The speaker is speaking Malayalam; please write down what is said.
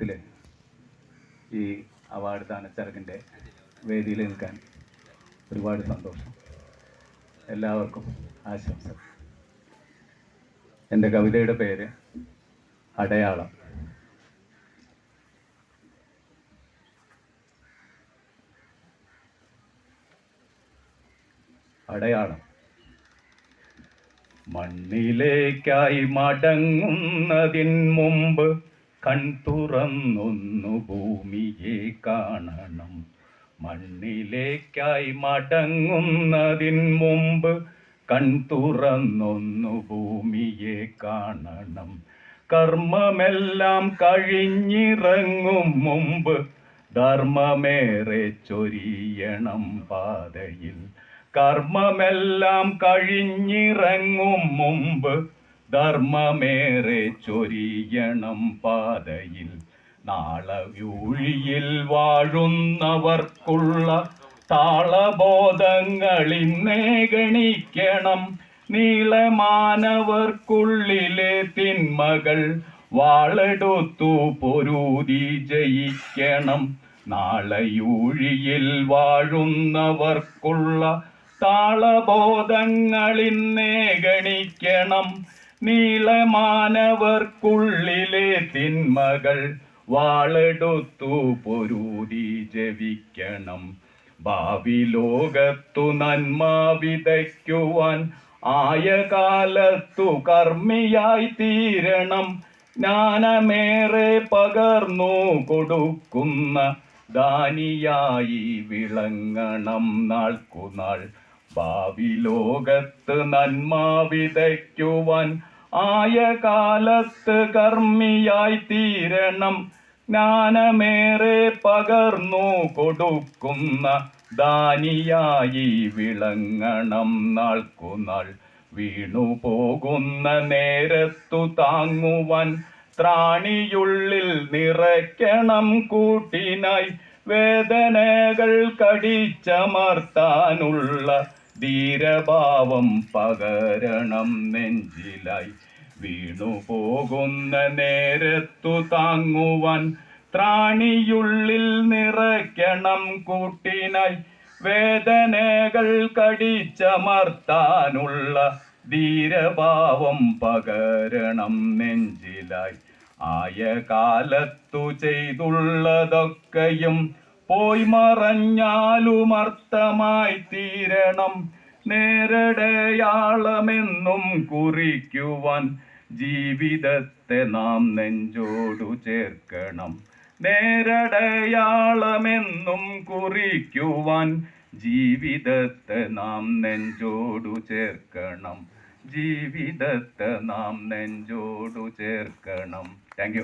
ദിനത്തിൽ ഈ അവാർഡ് ദാന ചടങ്ങിന്റെ വേദിയിൽ നിൽക്കാൻ ഒരുപാട് സന്തോഷം. എല്ലാവർക്കും ആശംസ. എന്റെ കവിതയുടെ പേര് അടയാളം. അടയാളം. മണ്ണിലേക്കായി മടങ്ങുന്നതിൻ മുമ്പ് കൺ തുറന്നൊന്നു ഭൂമിയെ കാണണം. മണ്ണിലേക്കായി മടങ്ങുന്നതിൻ മുമ്പ് കൺതുറന്നൊന്നു ഭൂമിയെ കാണണം. കർമ്മമെല്ലാം കഴിഞ്ഞിറങ്ങും മുമ്പ് ധർമ്മമേറെ ചൊരിയണം പാതയിൽ. കർമ്മമെല്ലാം കഴിഞ്ഞിറങ്ങും മുമ്പ് ധർമ്മമേറെ ചൊരിയണം പാതയിൽ. നാളവ്യൂഴിയിൽ വാഴുന്നവർക്കുള്ള താളബോധങ്ങളിന്നേ ഗണിക്കണം നീളമാനവർക്കുള്ളിലെ തിന്മകൾ വാളെടുത്തു പൊരുതി ജയിക്കണം. നാളയൂഴിയിൽ വാഴുന്നവർക്കുള്ള താളബോധങ്ങളിന്നേ ഗണിക്കണം നീളമാനവർക്കുള്ളിലെ തിന്മകൾ വാളെടുത്തു പൊരൂതി ജവിക്കണം. ഭാവി ലോകത്തു നന്മ വിതയ്ക്കുവാൻ ആയ കാലത്തു കർമ്മിയായി തീരണം. ജ്ഞാനമേറെ പകർന്നു കൊടുക്കുന്ന ദാനിയായി വിളങ്ങണം നാൾക്കുനാൾ. ഭാവി ലോകത്ത് നന്മ വിതയ്ക്കുവാൻ ആയ കാലത്ത് കർമ്മിയായി തീരണം. ജ്ഞാനമേറെ പകർന്നു കൊടുക്കുന്ന ദാനിയായി വിളങ്ങണം. നാൾക്കുനാൾ വീണു പോകുന്ന നേരത്തു താങ്ങുവാൻ ത്രാണിയുള്ളിൽ നിറയ്ക്കണം. കൂട്ടിനായി വേദനകൾ കടിച്ചമർത്താനുള്ള ധീരഭാവം പകരണം നെഞ്ചിലായി വീണു പോകുന്ന നേരത്തു താങ്ങുവാൻ ത്രാണിയുള്ളിൽ നിറയ്ക്കണം കൂട്ടിനായി വേദനകൾ കടിച്ചമർത്താനുള്ള ധീരഭാവം പകരണം നെഞ്ചിലായി ആയ കാലത്തു ചെയ്തുള്ളതൊക്കെയും പോയി മറഞ്ഞാലും അർത്ഥമായി തീരണം. നേരടയാളമെന്നും കുറിക്കുവാൻ ജീവിതത്തെ നാം നെഞ്ചോടു ചേർക്കണം. നേരടയാളമെന്നും കുറിക്കുവാൻ ജീവിതത്തെ നാം നെഞ്ചോടു ചേർക്കണം. ജീവിതത്തെ നാം നെഞ്ചോടു ചേർക്കണം. Thank you.